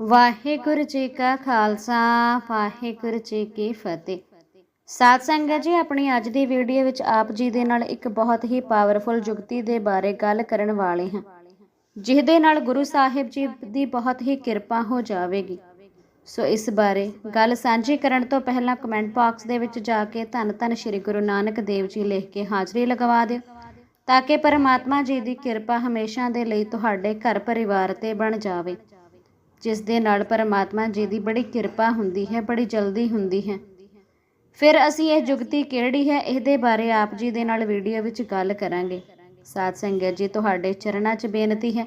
ਵਾਹਿਗੁਰੂ ਜੀ ਕਾ ਖਾਲਸਾ, ਵਾਹਿਗੁਰੂ ਜੀ ਕੀ ਫਤਿਹ। ਸਾਧ ਸੰਗਤ ਜੀ, ਆਪਣੀ ਅੱਜ ਦੀ ਵੀਡੀਓ ਵਿੱਚ ਆਪ ਜੀ ਦੇ ਨਾਲ ਇੱਕ ਬਹੁਤ ਹੀ ਪਾਵਰਫੁਲ ਜੁਗਤੀ ਦੇ ਬਾਰੇ ਗੱਲ ਕਰਨ ਵਾਲੇ ਹਾਂ, ਜਿਹਦੇ ਨਾਲ ਗੁਰੂ ਸਾਹਿਬ ਜੀ ਦੀ ਬਹੁਤ ਹੀ ਕਿਰਪਾ ਹੋ ਜਾਵੇਗੀ। ਸੋ ਇਸ ਬਾਰੇ ਗੱਲ ਸਾਂਝੀ ਕਰਨ ਤੋਂ ਪਹਿਲਾਂ ਕਮੈਂਟ ਬਾਕਸ ਦੇ ਵਿੱਚ ਜਾ ਕੇ ਧੰਨ ਧੰਨ ਸ੍ਰੀ ਗੁਰੂ ਨਾਨਕ ਦੇਵ ਜੀ ਲਿਖ ਕੇ ਹਾਜ਼ਰੀ ਲਗਵਾ ਦਿਓ, ਤਾਂ ਕਿ ਪਰਮਾਤਮਾ ਜੀ ਦੀ ਕਿਰਪਾ ਹਮੇਸ਼ਾ ਦੇ ਲਈ ਤੁਹਾਡੇ ਘਰ ਪਰਿਵਾਰ ਤੇ ਬਣ ਜਾਵੇ। ਜਿਸ ਦੇ ਨਾਲ ਪਰਮਾਤਮਾ ਜੀ ਦੀ ਬੜੀ ਕਿਰਪਾ ਹੁੰਦੀ ਹੈ, ਬੜੀ ਜਲਦੀ ਹੁੰਦੀ ਹੈ। ਫਿਰ ਅਸੀਂ ਇਹ ਜੁਗਤੀ ਕਿਹੜੀ ਹੈ, ਇਹਦੇ ਬਾਰੇ ਆਪ ਜੀ ਦੇ ਨਾਲ ਵੀਡੀਓ ਵਿੱਚ ਗੱਲ ਕਰਾਂਗੇ। ਸਾਧ ਸੰਗਤ ਜੀ, ਤੁਹਾਡੇ ਚਰਨਾਂ 'ਚ ਬੇਨਤੀ ਹੈ।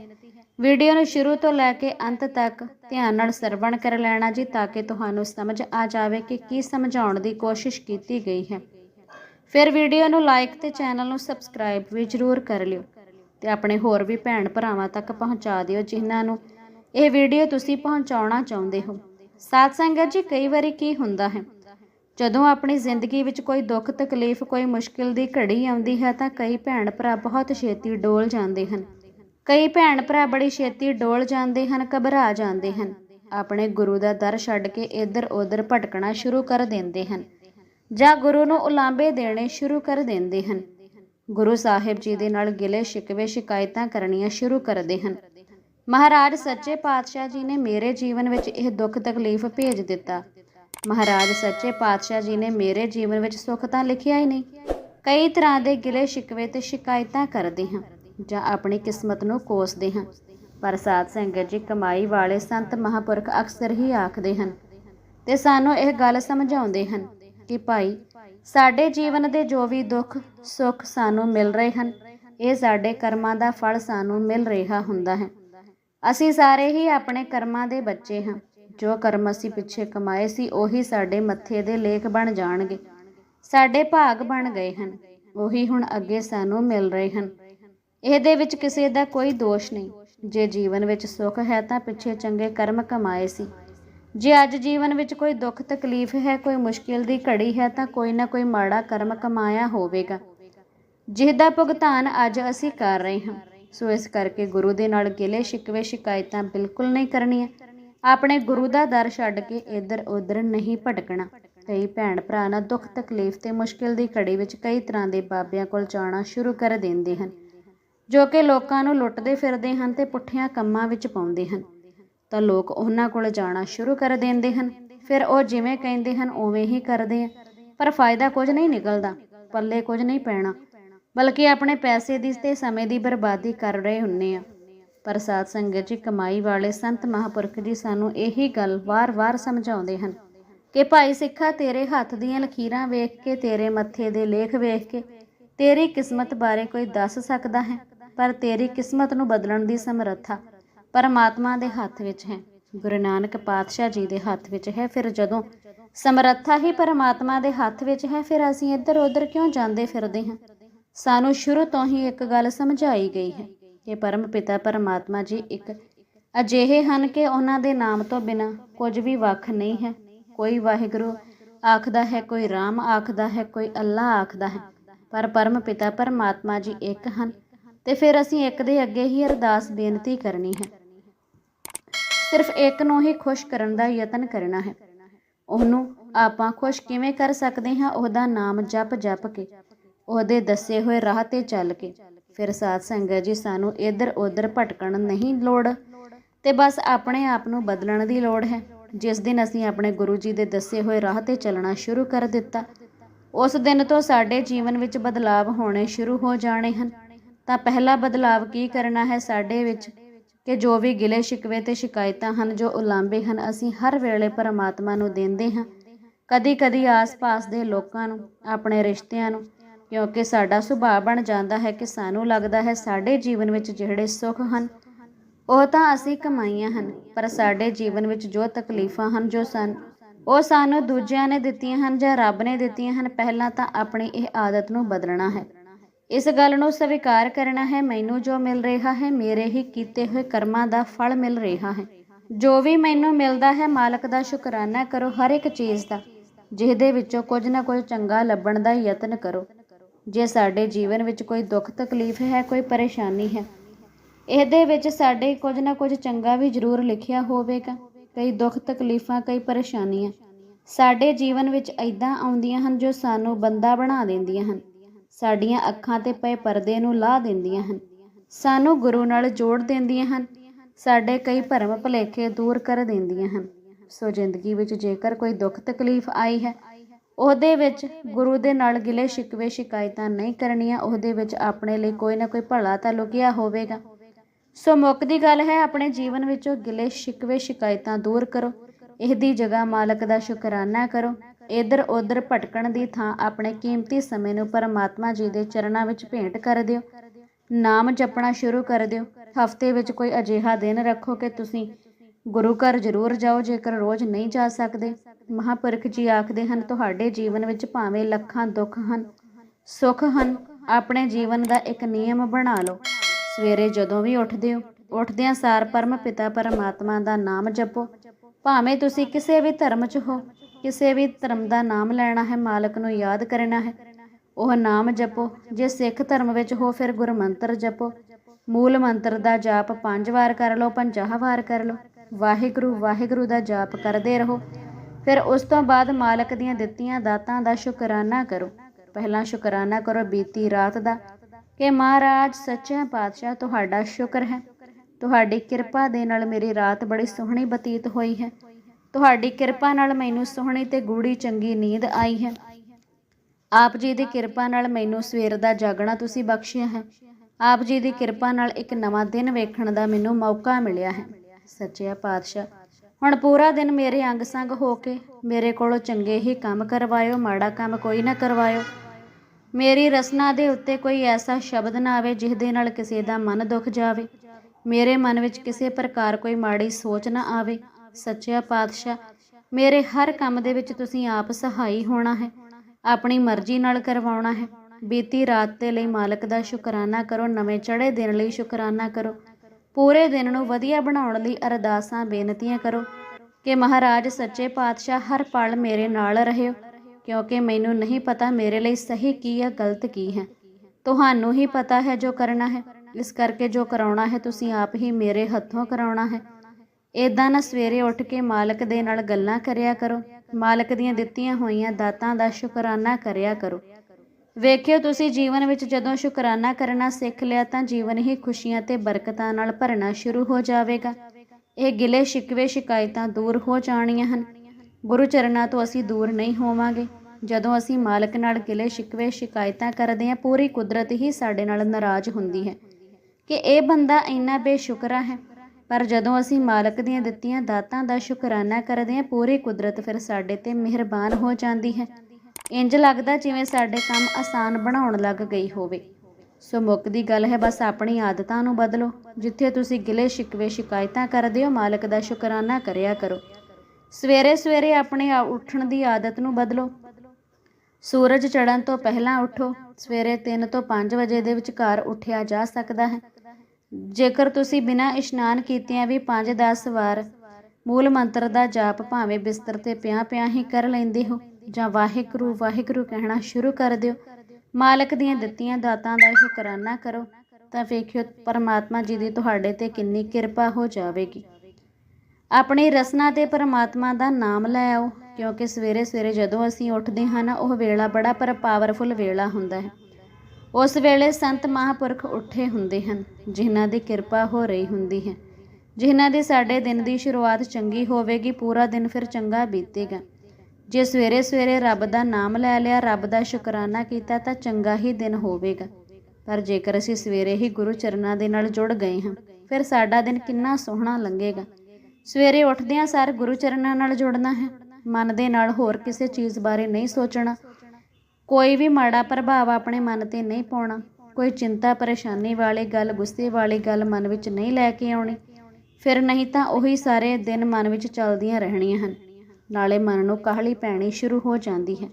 ਵੀਡੀਓ ਨੂੰ ਸ਼ੁਰੂ ਤੋਂ ਲੈ ਕੇ ਅੰਤ ਤੱਕ ਧਿਆਨ ਨਾਲ ਸਰਵਣ ਕਰ ਲੈਣਾ ਜੀ, ਤਾਂ ਕਿ ਤੁਹਾਨੂੰ ਸਮਝ ਆ ਜਾਵੇ ਕਿ ਕੀ ਸਮਝਾਉਣ ਦੀ ਕੋਸ਼ਿਸ਼ ਕੀਤੀ ਗਈ ਹੈ। ਫਿਰ ਵੀਡੀਓ ਨੂੰ ਲਾਈਕ ਤੇ ਚੈਨਲ ਨੂੰ ਸਬਸਕ੍ਰਾਈਬ ਵੀ ਜ਼ਰੂਰ ਕਰ ਲਿਓ ਤੇ ਆਪਣੇ ਹੋਰ ਵੀ ਭੈਣ ਭਰਾਵਾਂ ਤੱਕ ਪਹੁੰਚਾ ਦਿਓ, ਜਿਨ੍ਹਾਂ ਨੂੰ ਇਹ ਵੀਡੀਓ ਤੁਸੀਂ ਪਹੁੰਚਾਉਣਾ ਚਾਹੁੰਦੇ ਹੋ। ਸਾਧ ਸੰਗਤ ਜੀ, ਕਈ ਵਾਰੀ ਕੀ ਹੁੰਦਾ ਹੈ? ਜਦੋਂ ਆਪਣੀ ਜ਼ਿੰਦਗੀ ਵਿੱਚ ਕੋਈ ਦੁੱਖ, ਤਕਲੀਫ, ਕੋਈ ਮੁਸ਼ਕਿਲ ਦੀ ਘੜੀ ਆਉਂਦੀ ਹੈ ਤਾਂ ਕਈ ਭੈਣ ਭਰਾ ਬਹੁਤ ਛੇਤੀ ਡੋਲ ਜਾਂਦੇ ਹਨ। ਕਈ ਭੈਣ ਭਰਾ ਬੜੀ ਛੇਤੀ ਡੋਲ ਜਾਂਦੇ ਹਨ, ਘਬਰਾ ਜਾਂਦੇ ਹਨ। ਆਪਣੇ ਗੁਰੂ ਦਾ ਦਰ ਛੱਡ ਕੇ ਇੱਧਰ ਉੱਧਰ ਭਟਕਣਾ ਸ਼ੁਰੂ ਕਰ ਦਿੰਦੇ ਹਨ ਜਾਂ ਗੁਰੂ ਨੂੰ ਉਲਾਂਬੇ ਦੇਣੇ ਸ਼ੁਰੂ ਕਰ ਦਿੰਦੇ ਹਨ। ਗੁਰੂ ਸਾਹਿਬ ਜੀ ਦੇ ਨਾਲ ਗਿਲੇ ਸ਼ਿਕਵੇ ਸ਼ਿਕਾਇਤਾਂ ਕਰਨੀਆਂ ਸ਼ੁਰੂ ਕਰਦੇ ਹਨ। ਮਹਾਰਾਜ ਸੱਚੇ ਪਾਤਸ਼ਾਹ ਜੀ ਨੇ ਮੇਰੇ ਜੀਵਨ ਵਿੱਚ ਇਹ ਦੁੱਖ ਤਕਲੀਫ ਭੇਜ ਦਿੱਤਾ। ਮਹਾਰਾਜ ਸੱਚੇ ਪਾਤਸ਼ਾਹ ਜੀ ਨੇ ਮੇਰੇ ਜੀਵਨ ਵਿੱਚ ਸੁੱਖ ਤਾਂ ਲਿਖਿਆ ਹੀ ਨਹੀਂ। ਕਈ ਤਰ੍ਹਾਂ ਦੇ ਗਿਲੇ ਸ਼ਿਕਵੇ ਤੇ ਸ਼ਿਕਾਇਤਾਂ ਕਰਦੇ ਹਾਂ ਜਾਂ ਆਪਣੀ ਕਿਸਮਤ ਨੂੰ ਕੋਸਦੇ ਹਾਂ। ਪਰ ਸਾਧ ਸੰਗਤ ਜੀ, ਕਮਾਈ ਵਾਲੇ ਸੰਤ ਮਹਾਪੁਰਖ ਅਕਸਰ ਹੀ ਆਖਦੇ ਹਨ ਤੇ ਸਾਨੂੰ ਇਹ ਗੱਲ ਸਮਝਾਉਂਦੇ ਹਨ ਕਿ ਭਾਈ, ਸਾਡੇ ਜੀਵਨ ਦੇ ਜੋ ਵੀ ਦੁੱਖ, ਸੁੱਖ ਸਾਨੂੰ ਮਿਲ ਰਹੇ ਹਨ, ਇਹ ਸਾਡੇ ਕਰਮਾਂ ਦਾ ਫਲ ਸਾਨੂੰ ਮਿਲ ਰਿਹਾ ਹੁੰਦਾ ਹੈ। ਅਸੀਂ ਸਾਰੇ ਹੀ ਆਪਣੇ ਕਰਮਾਂ ਦੇ ਬੱਚੇ ਹਾਂ। ਜੋ ਕਰਮ ਅਸੀਂ ਪਿੱਛੇ ਕਮਾਏ ਸੀ, ਉਹੀ ਸਾਡੇ ਮੱਥੇ ਦੇ ਲੇਖ ਬਣ ਜਾਣਗੇ। ਸਾਡੇ ਭਾਗ ਬਣ ਗਏ ਹਨ, ਉਹੀ ਹੁਣ ਅੱਗੇ ਸਾਨੂੰ ਮਿਲ ਰਹੇ ਹਨ। ਇਹਦੇ ਵਿੱਚ ਕਿਸੇ ਦਾ ਕੋਈ ਦੋਸ਼ ਨਹੀਂ। ਜੇ ਜੀਵਨ ਵਿੱਚ ਸੁੱਖ ਹੈ ਤਾਂ ਪਿੱਛੇ ਚੰਗੇ ਕਰਮ ਕਮਾਏ ਸੀ। ਜੇ ਅੱਜ ਜੀਵਨ ਵਿੱਚ ਕੋਈ ਦੁੱਖ, ਤਕਲੀਫ ਹੈ, ਕੋਈ ਮੁਸ਼ਕਿਲ ਦੀ ਘੜੀ ਹੈ ਤਾਂ ਕੋਈ ਨਾ ਕੋਈ ਮਾੜਾ ਕਰਮ ਕਮਾਇਆ ਹੋਵੇਗਾ। ਜਿਹਦਾ ਭੁਗਤਾਨ ਅੱਜ ਅਸੀਂ ਕਰ ਰਹੇ ਹਾਂ। ਸੋ ਇਸ ਕਰਕੇ ਗੁਰੂ ਦੇ ਨਾਲ ਗਿਲੇ ਸ਼ਿਕਵੇ ਸ਼ਿਕਾਇਤਾਂ ਬਿਲਕੁਲ ਨਹੀਂ ਕਰਨੀਆਂ। ਆਪਣੇ ਗੁਰੂ ਦਾ ਦਰ ਛੱਡ ਕੇ ਇੱਧਰ ਉੱਧਰ ਨਹੀਂ ਭਟਕਣਾ। ਕਈ ਭੈਣ ਭਰਾ ਨਾ ਦੁੱਖ ਤਕਲੀਫ ਤੇ ਮੁਸ਼ਕਿਲ ਦੀ ਘੜੀ ਵਿੱਚ ਕਈ ਤਰ੍ਹਾਂ ਦੇ ਬਾਬਿਆਂ ਕੋਲ ਜਾਣਾ ਸ਼ੁਰੂ ਕਰ ਦਿੰਦੇ ਹਨ। ਜੋ ਕਿ ਲੋਕਾਂ ਨੂੰ ਲੁੱਟਦੇ ਫਿਰਦੇ ਹਨ ਤੇ ਪੁੱਠਿਆਂ ਕੰਮਾਂ ਵਿੱਚ ਪਾਉਂਦੇ ਹਨ। ਤਾਂ ਲੋਕ ਉਹਨਾਂ ਕੋਲ ਜਾਣਾ ਸ਼ੁਰੂ ਕਰ ਦਿੰਦੇ ਹਨ। ਫਿਰ ਉਹ ਜਿਵੇਂ ਕਹਿੰਦੇ ਹਨ, ਉਵੇਂ ਹੀ ਕਰਦੇ ਆ। ਪਰ ਫਾਇਦਾ ਕੁਝ ਨਹੀਂ ਨਿਕਲਦਾ, ਪੱਲੇ ਕੁਝ ਨਹੀਂ ਪੈਣਾ। ਬਲਕਿ ਆਪਣੇ ਪੈਸੇ ਦੀ ਤੇ ਸਮੇਂ ਦੀ ਬਰਬਾਦੀ ਕਰ ਰਹੇ ਹੁੰਨੇ ਆ। ਪਰ ਸਾਧ ਸੰਗਤ ਜੀ, ਕਮਾਈ ਵਾਲੇ ਸੰਤ ਮਹਾਪੁਰਖ ਜੀ ਸਾਨੂੰ ਇਹੀ ਗੱਲ ਵਾਰ-ਵਾਰ ਸਮਝਾਉਂਦੇ ਹਨ ਕਿ ਭਾਈ ਸਿੱਖਾ ਤੇਰੇ ਹੱਥ ਦੀਆਂ ਲਕੀਰਾਂ ਵੇਖ ਕੇ, ਤੇਰੇ ਮੱਥੇ ਦੇ ਲੇਖ ਵੇਖ ਕੇ, ਤੇਰੀ ਕਿਸਮਤ ਬਾਰੇ ਕੋਈ ਦੱਸ ਸਕਦਾ ਹੈ, ਪਰ ਤੇਰੀ ਕਿਸਮਤ ਨੂੰ ਬਦਲਣ ਦੀ ਸਮਰੱਥਾ ਪਰਮਾਤਮਾ ਦੇ ਹੱਥ ਵਿੱਚ ਹੈ। ਗੁਰੂ ਨਾਨਕ ਪਾਤਸ਼ਾਹ ਜੀ ਦੇ ਹੱਥ ਵਿੱਚ ਹੈ। ਫਿਰ ਜਦੋਂ ਸਮਰੱਥਾ ਹੀ ਪਰਮਾਤਮਾ ਦੇ ਹੱਥ ਵਿੱਚ ਹੈ, ਫਿਰ ਅਸੀਂ ਇੱਧਰ ਉੱਧਰ ਕਿਉਂ ਜਾਂਦੇ ਫਿਰਦੇ ਹਾਂ? ਸਾਨੂੰ ਸ਼ੁਰੂ ਤੋਂ ਹੀ ਇੱਕ ਗੱਲ ਸਮਝਾਈ ਗਈ ਹੈ ਕਿ ਪਰਮ ਪਿਤਾ ਪਰਮਾਤਮਾ ਜੀ ਇੱਕ ਅਜਿਹੇ ਹਨ ਕਿ ਉਹਨਾਂ ਦੇ ਨਾਮ ਤੋਂ ਬਿਨਾ ਕੁਝ ਵੀ ਵੱਖ ਨਹੀਂ ਹੈ। ਕੋਈ ਵਾਹਿਗੁਰੂ ਆਖਦਾ ਹੈ, ਕੋਈ ਰਾਮ ਆਖਦਾ ਹੈ, ਕੋਈ ਅੱਲਾ ਆਖਦਾ ਹੈ, ਪਰ ਪਰਮ ਪਿਤਾ ਪਰਮਾਤਮਾ ਜੀ ਇੱਕ ਹਨ ਤੇ ਫਿਰ ਅਸੀਂ ਇੱਕ ਦੇ ਅੱਗੇ ਹੀ ਅਰਦਾਸ ਬੇਨਤੀ ਕਰਨੀ ਹੈ। ਸਿਰਫ ਇੱਕ ਨੂੰ ਹੀ ਖੁਸ਼ ਕਰਨ ਦਾ ਯਤਨ ਕਰਨਾ ਹੈ। ਉਹਨੂੰ ਆਪਾਂ ਖੁਸ਼ ਕਿਵੇਂ ਕਰ ਸਕਦੇ ਹਾਂ? ਉਹਦਾ ਨਾਮ ਜਪ ਜਪ ਕੇ ਉਹਦੇ ਦੱਸੇ ਹੋਏ ਰਾਹ ਤੇ ਚੱਲ ਕੇ। ਫਿਰ ਸਾਧ ਸੰਗਤ ਜੀ ਸਾਨੂੰ ਇੱਧਰ ਉੱਧਰ ਭਟਕਣ ਨਹੀਂ ਲੋੜ ਤੇ ਬਸ ਆਪਣੇ ਆਪ ਨੂੰ ਬਦਲਣ ਦੀ ਲੋੜ ਹੈ। ਜਿਸ ਦਿਨ ਅਸੀਂ ਆਪਣੇ ਗੁਰੂ ਜੀ ਦੇ ਦੱਸੇ ਹੋਏ ਰਾਹ ਤੇ ਚੱਲਣਾ ਸ਼ੁਰੂ ਕਰ ਦਿੱਤਾ, ਉਸ ਦਿਨ ਤੋਂ ਸਾਡੇ ਜੀਵਨ ਵਿੱਚ ਬਦਲਾਵ ਹੋਣੇ ਸ਼ੁਰੂ ਹੋ ਜਾਣੇ ਹਨ। ਤਾਂ ਪਹਿਲਾ ਬਦਲਾਵ ਕੀ ਕਰਨਾ ਹੈ ਸਾਡੇ ਵਿੱਚ? ਕਿ ਜੋ ਵੀ ਗਿਲੇ ਸ਼ਿਕਵੇ ਤੇ ਸ਼ਿਕਾਇਤਾਂ ਹਨ, ਜੋ ਉਲਾਂਬੇ ਹਨ, ਅਸੀਂ ਹਰ ਵੇਲੇ ਪਰਮਾਤਮਾ ਨੂੰ ਦਿੰਦੇ ਹਾਂ। ਕਦੀ-ਕਦੀ ਆਸ-ਪਾਸ ਦੇ ਲੋਕਾਂ ਨੂੰ, ਆਪਣੇ ਰਿਸ਼ਤਿਆਂ ਨੂੰ ਕਿਉਂਕਿ ਸਾਡਾ ਸੁਭਾਅ ਬਣ ਜਾਂਦਾ ਹੈ ਕਿ ਸਾਨੂੰ ਲੱਗਦਾ ਹੈ ਸਾਡੇ ਜੀਵਨ ਵਿੱਚ ਜਿਹੜੇ ਸੁੱਖ ਹਨ, ਉਹ ਤਾਂ ਅਸੀਂ ਕਮਾਈਆਂ ਹਨ, ਪਰ ਸਾਡੇ ਜੀਵਨ ਵਿੱਚ ਜੋ ਤਕਲੀਫਾਂ ਹਨ, ਜੋ ਸਨ, ਉਹ ਸਾਨੂੰ ਦੂਜਿਆਂ ਨੇ ਦਿੱਤੀਆਂ ਹਨ ਜਾਂ ਰੱਬ ਨੇ ਦਿੱਤੀਆਂ ਹਨ, ਪਹਿਲਾਂ ਤਾਂ ਆਪਣੀ ਇਹ ਆਦਤ ਨੂੰ ਬਦਲਣਾ ਹੈ। ਇਸ ਗੱਲ ਨੂੰ ਸਵੀਕਾਰ ਕਰਨਾ ਹੈ, ਮੈਨੂੰ ਜੋ ਮਿਲ ਰਿਹਾ ਹੈ, ਮੇਰੇ ਹੀ ਕੀਤੇ ਹੋਏ ਕਰਮਾਂ ਦਾ ਫਲ ਮਿਲ ਰਿਹਾ ਹੈ। ਜੋ ਵੀ ਮੈਨੂੰ ਮਿਲਦਾ ਹੈ, ਮਾਲਕ ਦਾ ਸ਼ੁਕਰਾਨਾ ਕਰੋ ਹਰ ਇੱਕ ਚੀਜ਼ ਦਾ, ਜਿਹਦੇ ਵਿੱਚੋਂ ਕੁਝ ਨਾ ਕੁਝ ਚੰਗਾ ਲੱਭਣ ਦਾ ਯਤਨ ਕਰੋ। ਜੇ ਸਾਡੇ ਜੀਵਨ ਵਿੱਚ ਕੋਈ ਦੁੱਖ ਤਕਲੀਫ ਹੈ, ਕੋਈ ਪਰੇਸ਼ਾਨੀ ਹੈ, ਇਹਦੇ ਵਿੱਚ ਸਾਡੇ ਕੁਝ ਨਾ ਕੁਝ ਚੰਗਾ ਵੀ ਜ਼ਰੂਰ ਲਿਖਿਆ ਹੋਵੇਗਾ। ਕਈ ਦੁੱਖ ਤਕਲੀਫਾਂ, ਕਈ ਪਰੇਸ਼ਾਨੀਆਂ ਸਾਡੇ ਜੀਵਨ ਵਿੱਚ ਐਦਾਂ ਆਉਂਦੀਆਂ ਹਨ ਜੋ ਸਾਨੂੰ ਬੰਦਾ ਬਣਾ ਦਿੰਦੀਆਂ ਹਨ। ਸਾਡੀਆਂ ਅੱਖਾਂ ਤੇ ਪਏ ਪਰਦੇ ਨੂੰ ਲਾਹ ਦਿੰਦੀਆਂ ਹਨ। ਸਾਨੂੰ ਗੁਰੂ ਨਾਲ ਜੋੜ ਦਿੰਦੀਆਂ ਹਨ। ਸਾਡੇ ਕਈ ਭਰਮ ਭੁਲੇਖੇ ਦੂਰ ਕਰ ਦਿੰਦੀਆਂ ਹਨ। ਸੋ ਜ਼ਿੰਦਗੀ ਵਿੱਚ ਜੇਕਰ ਕੋਈ ਦੁੱਖ ਤਕਲੀਫ ਆਈ ਹੈ ਉਹਦੇ ਵਿੱਚ ਗੁਰੂ ਦੇ ਨਾਲ ਗਿਲੇ ਸ਼ਿਕਵੇ ਸ਼ਿਕਾਇਤਾਂ ਨਹੀਂ ਕਰਨੀਆਂ, ਉਹਦੇ ਵਿੱਚ ਆਪਣੇ ਲਈ ਕੋਈ ਨਾ ਕੋਈ ਭਲਾ ਤਾਂ ਲੁਕਿਆ ਹੋਵੇਗਾ। ਸੋ ਮੁੱਕਦੀ ਗੱਲ ਹੈ, ਆਪਣੇ ਜੀਵਨ ਵਿੱਚੋਂ ਗਿਲੇ ਸ਼ਿਕਵੇ ਸ਼ਿਕਾਇਤਾਂ ਦੂਰ ਕਰੋ। ਇਹਦੀ ਜਗ੍ਹਾ ਮਾਲਕ ਦਾ ਸ਼ੁਕਰਾਨਾ ਕਰੋ। ਇਧਰ ਉਧਰ ਭਟਕਣ ਦੀ ਥਾਂ ਆਪਣੇ ਕੀਮਤੀ ਸਮੇਂ ਨੂੰ ਪਰਮਾਤਮਾ ਜੀ ਦੇ ਚਰਨਾਂ ਵਿੱਚ ਭੇਂਟ ਕਰ ਦਿਓ। ਨਾਮ ਜਪਣਾ ਸ਼ੁਰੂ ਕਰ ਦਿਓ। ਹਫ਼ਤੇ ਵਿੱਚ ਕੋਈ ਅਜਿਹਾ ਦਿਨ ਰੱਖੋ ਕਿ ਤੁਸੀਂ ਗੁਰੂ ਘਰ ਜ਼ਰੂਰ ਜਾਓ, ਜੇਕਰ ਰੋਜ਼ ਨਹੀਂ ਜਾ ਸਕਦੇ। ਮਹਾਪੁਰਖ ਜੀ ਆਖਦੇ ਹਨ, ਤੁਹਾਡੇ ਜੀਵਨ ਵਿੱਚ ਭਾਵੇਂ ਲੱਖਾਂ ਦੁੱਖ ਹਨ, ਸੁੱਖ ਹਨ, ਆਪਣੇ ਜੀਵਨ ਦਾ ਇੱਕ ਨਿਯਮ ਬਣਾ ਲਓ। ਸਵੇਰੇ ਜਦੋਂ ਵੀ ਉੱਠਦੇ ਹੋ, ਉੱਠਦਿਆਂ ਸਾਰ ਪਰਮ ਪਿਤਾ ਪਰਮਾਤਮਾ ਦਾ ਨਾਮ ਜਪੋ। ਭਾਵੇਂ ਤੁਸੀਂ ਕਿਸੇ ਵੀ ਧਰਮ 'ਚ ਹੋ, ਕਿਸੇ ਵੀ ਧਰਮ ਦਾ ਨਾਮ ਲੈਣਾ ਹੈ, ਮਾਲਕ ਨੂੰ ਯਾਦ ਕਰਨਾ ਹੈ, ਉਹ ਨਾਮ ਜਪੋ। ਜੇ ਸਿੱਖ ਧਰਮ ਵਿੱਚ ਹੋ, ਫਿਰ ਗੁਰਮੰਤਰ ਜਪੋ। ਮੂਲ ਮੰਤਰ ਦਾ ਜਾਪ ਪੰਜ ਵਾਰ ਕਰ ਲਓ 50 ਵਾਰ ਕਰ ਲਓ। ਵਾਹਿਗੁਰੂ ਵਾਹਿਗੁਰੂ ਦਾ ਜਾਪ ਕਰਦੇ ਰਹੋ। ਫਿਰ ਉਸ ਤੋਂ ਬਾਅਦ ਮਾਲਕ ਦੀਆਂ ਦਿੱਤੀਆਂ ਦਾਤਾਂ ਦਾ ਸ਼ੁਕਰਾਨਾ ਕਰੋ। ਪਹਿਲਾਂ ਸ਼ੁਕਰਾਨਾ ਕਰੋ ਬੀਤੀ ਰਾਤ ਦਾ ਕਿ ਮਹਾਰਾਜ ਸੱਚਾ ਪਾਤਸ਼ਾਹ ਤੁਹਾਡਾ ਸ਼ੁਕਰ ਹੈ। ਤੁਹਾਡੀ ਕਿਰਪਾ ਦੇ ਨਾਲ ਮੇਰੀ ਰਾਤ ਬੜੀ ਸੋਹਣੀ ਬਤੀਤ ਹੋਈ ਹੈ। ਤੁਹਾਡੀ ਕਿਰਪਾ ਨਾਲ ਮੈਨੂੰ ਸੋਹਣੀ ਤੇ ਗੂੜੀ ਚੰਗੀ ਨੀਂਦ ਆਈ ਹੈ। ਆਪ ਜੀ ਦੀ ਕਿਰਪਾ ਨਾਲ ਮੈਨੂੰ ਸਵੇਰ ਦਾ ਜਾਗਣਾ ਤੁਸੀਂ ਬਖਸ਼ਿਆ ਹੈ। ਆਪ ਜੀ ਦੀ ਕਿਰਪਾ ਨਾਲ ਇੱਕ ਨਵਾਂ ਦਿਨ ਵੇਖਣ ਦਾ ਮੈਨੂੰ ਮੌਕਾ ਮਿਲਿਆ ਹੈ। ਸੱਚਿਆ ਪਾਤਸ਼ਾਹ, ਹੁਣ ਪੂਰਾ ਦਿਨ ਮੇਰੇ ਅੰਗ ਸੰਗ ਹੋ ਕੇ ਮੇਰੇ ਕੋਲੋਂ ਚੰਗੇ ਹੀ ਕੰਮ ਕਰਵਾਇਓ, ਮਾੜਾ ਕੰਮ ਕੋਈ ਨਾ ਕਰਵਾਇਓ। ਮੇਰੀ ਰਸਨਾ ਦੇ ਉੱਤੇ ਕੋਈ ਐਸਾ ਸ਼ਬਦ ਨਾ ਆਵੇ ਜਿਸ ਨਾਲ ਕਿਸੇ ਦਾ ਮਨ ਦੁਖ ਜਾਵੇ। ਮੇਰੇ ਮਨ ਵਿੱਚ ਕਿਸੇ ਪ੍ਰਕਾਰ ਕੋਈ ਮਾੜੀ ਸੋਚ ਨਾ ਆਵੇ। ਸੱਚਿਆ ਪਾਤਸ਼ਾਹ, ਮੇਰੇ ਹਰ ਕੰਮ ਦੇ ਵਿੱਚ ਤੁਸੀਂ ਆਪ ਸਹਾਈ ਹੋਣਾ ਹੈ। ਆਪਣੀ ਮਰਜ਼ੀ ਨਾਲ ਕਰਵਾਉਣਾ ਹੈ। ਬੀਤੀ ਰਾਤ ਦੇ ਲਈ ਮਾਲਕ ਦਾ ਸ਼ੁਕਰਾਨਾ ਕਰੋ, ਨਵੇਂ ਚੜ੍ਹੇ ਦਿਨ ਲਈ ਸ਼ੁਕਰਾਨਾ ਕਰੋ। ਪੂਰੇ ਦਿਨ ਨੂੰ ਵਧੀਆ ਬਣਾਉਣ ਲਈ ਅਰਦਾਸਾਂ, ਬੇਨਤੀਆਂ ਕਰੋ ਕਿ ਮਹਾਰਾਜ ਸੱਚੇ ਪਾਤਸ਼ਾਹ ਹਰ ਪਲ ਮੇਰੇ ਨਾਲ ਰਹਿਓ, ਕਿਉਂਕਿ ਮੈਨੂੰ ਨਹੀਂ ਪਤਾ ਮੇਰੇ ਲਈ ਸਹੀ ਕੀ ਹੈ, ਗਲਤ ਕੀ ਹੈ। ਤੁਹਾਨੂੰ ਹੀ ਪਤਾ ਹੈ ਜੋ ਕਰਨਾ ਹੈ। ਇਸ ਕਰਕੇ ਜੋ ਕਰਾਉਣਾ ਹੈ, ਤੁਸੀਂ ਆਪ ਹੀ ਮੇਰੇ ਹੱਥੋਂ ਕਰਾਉਣਾ ਹੈ। ਏਦਾਂ ਨਾ ਸਵੇਰੇ ਉੱਠ ਕੇ ਮਾਲਕ ਦੇ ਨਾਲ ਗੱਲਾਂ ਕਰਿਆ ਕਰੋ। ਮਾਲਕ ਦੀਆਂ ਦਿੱਤੀਆਂ ਹੋਈਆਂ ਦਾਤਾਂ ਦਾ ਸ਼ੁਕਰਾਨਾ ਕਰਿਆ ਕਰੋ। ਵੇਖਿਓ ਤੁਸੀਂ ਜੀਵਨ ਵਿੱਚ ਜਦੋਂ ਸ਼ੁਕਰਾਨਾ ਕਰਨਾ ਸਿੱਖ ਲਿਆ ਤਾਂ ਜੀਵਨ ਹੀ ਖੁਸ਼ੀਆਂ ਤੇ ਬਰਕਤਾਂ ਨਾਲ ਭਰਨਾ ਸ਼ੁਰੂ ਹੋ ਜਾਵੇਗਾ। ਇਹ ਗਿਲੇ ਸ਼ਿਕਵੇ ਸ਼ਿਕਾਇਤਾਂ ਦੂਰ ਹੋ ਜਾਣੀਆਂ ਹਨ। ਗੁਰੂ ਚਰਨਾਂ ਤੋਂ ਅਸੀਂ ਦੂਰ ਨਹੀਂ ਹੋਵਾਂਗੇ। ਜਦੋਂ ਅਸੀਂ ਮਾਲਕ ਨਾਲ ਗਿਲੇ ਸ਼ਿਕਵੇ ਸ਼ਿਕਾਇਤਾਂ ਕਰਦੇ ਹਾਂ, ਪੂਰੀ ਕੁਦਰਤ ਹੀ ਸਾਡੇ ਨਾਲ ਨਾਰਾਜ਼ ਹੁੰਦੀ ਹੈ ਕਿ ਇਹ ਬੰਦਾ ਇੰਨਾ ਬੇਸ਼ੁਕਰਾ ਹੈ। ਪਰ ਜਦੋਂ ਅਸੀਂ ਮਾਲਕ ਦੀਆਂ ਦਿੱਤੀਆਂ ਦਾਤਾਂ ਦਾ ਸ਼ੁਕਰਾਨਾ ਕਰਦੇ ਹਾਂ, ਪੂਰੀ ਕੁਦਰਤ ਫਿਰ ਸਾਡੇ ਤੇ ਮਿਹਰਬਾਨ ਹੋ ਜਾਂਦੀ ਹੈ। ਇੰਜ ਲੱਗਦਾ ਜਿਵੇਂ ਸਾਡੇ ਕੰਮ ਆਸਾਨ ਬਣਾਉਣ ਲੱਗ ਗਈ ਹੋਵੇ। ਸੋ ਮੁੱਕ ਦੀ ਗੱਲ ਹੈ, ਬਸ ਆਪਣੀ ਆਦਤਾਂ ਨੂੰ ਬਦਲੋ। ਜਿੱਥੇ ਤੁਸੀਂ ਗਿਲੇ ਸ਼ਿਕਵੇ ਸ਼ਿਕਾਇਤਾਂ ਕਰਦੇ ਹੋ, ਮਾਲਕ ਦਾ ਸ਼ੁਕਰਾਨਾ ਕਰਿਆ ਕਰੋ। ਸਵੇਰੇ ਸਵੇਰੇ ਆਪਣੇ ਆ- ਉੱਠਣ ਦੀ ਆਦਤ ਨੂੰ ਬਦਲੋ। ਸੂਰਜ ਚੜ੍ਹਨ ਤੋਂ ਪਹਿਲਾਂ ਉਠੋ। ਸਵੇਰੇ 3 ਤੋਂ 5 ਵਜੇ ਦੇ ਵਿਚਕਾਰ ਉੱਠਿਆ ਜਾ ਸਕਦਾ ਹੈ। ਜੇਕਰ ਤੁਸੀਂ ਬਿਨਾਂ ਇਸ਼ਨਾਨ ਕੀਤਿਆਂ ਵੀ 5-10 ਵਾਰ ਮੂਲ ਮੰਤਰ ਦਾ ਜਾਪ ਭਾਵੇਂ ਬਿਸਤਰ ਤੇ ਪਿਆ ਪਿਆ ਹੀ ਕਰ ਲੈਂਦੇ ਹੋ ਜਾਂ ਵਾਹਿਗੁਰੂ ਵਾਹਿਗੁਰੂ ਕਹਿਣਾ ਸ਼ੁਰੂ ਕਰ ਦਿਓ। ਮਾਲਕ ਦੀਆਂ ਦਿੱਤੀਆਂ ਦਾਤਾਂ ਦਾ ਸ਼ੁਕਰਾਨਾ ਕਰੋ, ਤਾਂ ਵੇਖਿਓ ਪਰਮਾਤਮਾ ਜੀ ਦੀ ਤੁਹਾਡੇ ਤੇ ਕਿੰਨੀ ਕਿਰਪਾ ਹੋ ਜਾਵੇਗੀ। ਆਪਣੀ ਰਸਨਾ ਤੇ ਪਰਮਾਤਮਾ ਦਾ ਨਾਮ ਲੈ ਆਓ, ਕਿਉਂਕਿ ਸਵੇਰੇ ਸਵੇਰੇ ਜਦੋਂ ਅਸੀਂ ਉੱਠਦੇ ਹਾਂ ਨਾ, ਉਹ ਵੇਲਾ ਬੜਾ ਪਰ ਪਾਵਰਫੁਲ ਵੇਲਾ ਹੁੰਦਾ ਹੈ। ਉਸ ਵੇਲੇ ਸੰਤ ਮਹਾਪੁਰਖ ਉੱਠੇ ਹੁੰਦੇ ਹਨ, ਜਿਨ੍ਹਾਂ ਦੀ ਕਿਰਪਾ ਹੋ ਰਹੀ ਹੁੰਦੀ ਹੈ। ਜਿਨ੍ਹਾਂ ਦੀ ਸਾਡੇ ਦਿਨ ਦੀ ਸ਼ੁਰੂਆਤ ਚੰਗੀ ਹੋਵੇਗੀ, ਪੂਰਾ ਦਿਨ ਫਿਰ ਚੰਗਾ ਬੀਤੇਗਾ। ਜੇ ਸਵੇਰੇ ਸਵੇਰੇ ਰੱਬ ਦਾ ਨਾਮ ਲੈ ਲਿਆ, ਰੱਬ ਦਾ ਸ਼ੁਕਰਾਨਾ ਕੀਤਾ ਤਾਂ ਚੰਗਾ ਹੀ ਦਿਨ ਹੋਵੇਗਾ। ਪਰ ਜੇਕਰ ਅਸੀਂ ਸਵੇਰੇ ਹੀ ਗੁਰੂ ਚਰਨਾਂ ਦੇ ਨਾਲ ਜੁੜ ਗਏ ਹਾਂ, ਫਿਰ ਸਾਡਾ ਦਿਨ ਕਿੰਨਾ ਸੋਹਣਾ ਲੰਘੇਗਾ। ਸਵੇਰੇ ਉੱਠਦਿਆਂ ਸਾਰ ਗੁਰੂ ਚਰਨਾਂ ਨਾਲ ਜੁੜਨਾ ਹੈ। ਮਨ ਦੇ ਨਾਲ ਹੋਰ ਕਿਸੇ ਚੀਜ਼ ਬਾਰੇ ਨਹੀਂ ਸੋਚਣਾ। ਕੋਈ ਵੀ ਮਾੜਾ ਪ੍ਰਭਾਵ ਆਪਣੇ ਮਨ ਤੇ ਨਹੀਂ ਪਾਉਣਾ। ਕੋਈ ਚਿੰਤਾ ਪਰੇਸ਼ਾਨੀ ਵਾਲੀ ਗੱਲ, ਗੁੱਸੇ ਵਾਲੀ ਗੱਲ ਮਨ ਵਿੱਚ ਨਹੀਂ ਲੈ ਕੇ ਆਉਣੀ। ਫਿਰ ਨਹੀਂ ਤਾਂ ਉਹੀ ਸਾਰੇ ਦਿਨ ਮਨ ਵਿੱਚ ਚੱਲਦੀਆਂ ਰਹਿਣੀਆਂ ਹਨ। ਨਾਲੇ ਮਨ ਨੂੰ ਕਾਹਲੀ ਪੈਣੀ ਸ਼ੁਰੂ ਹੋ ਜਾਂਦੀ ਹੈ।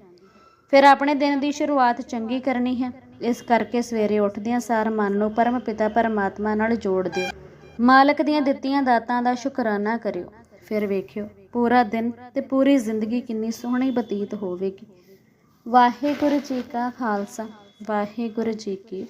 ਫਿਰ ਆਪਣੇ ਦਿਨ ਦੀ ਸ਼ੁਰੂਆਤ ਚੰਗੀ ਕਰਨੀ ਹੈ। ਇਸ ਕਰਕੇ ਸਵੇਰੇ ਉੱਠਦਿਆਂ ਸਾਰ ਮਨ ਨੂੰ ਪਰਮ ਪਿਤਾ ਪਰਮਾਤਮਾ ਨਾਲ ਜੋੜ ਦਿਓ। ਮਾਲਕ ਦੀਆਂ ਦਿੱਤੀਆਂ ਦਾਤਾਂ ਦਾ ਸ਼ੁਕਰਾਨਾ ਕਰਿਓ। ਫਿਰ ਵੇਖਿਓ ਪੂਰਾ ਦਿਨ ਤੇ ਪੂਰੀ ਜ਼ਿੰਦਗੀ ਕਿੰਨੀ ਸੋਹਣੀ ਬਤੀਤ ਹੋਵੇਗੀ। ਵਾਹਿਗੁਰੂ ਜੀ ਕਾ ਖਾਲਸਾ, ਵਾਹਿਗੁਰੂ ਜੀ ਕੀ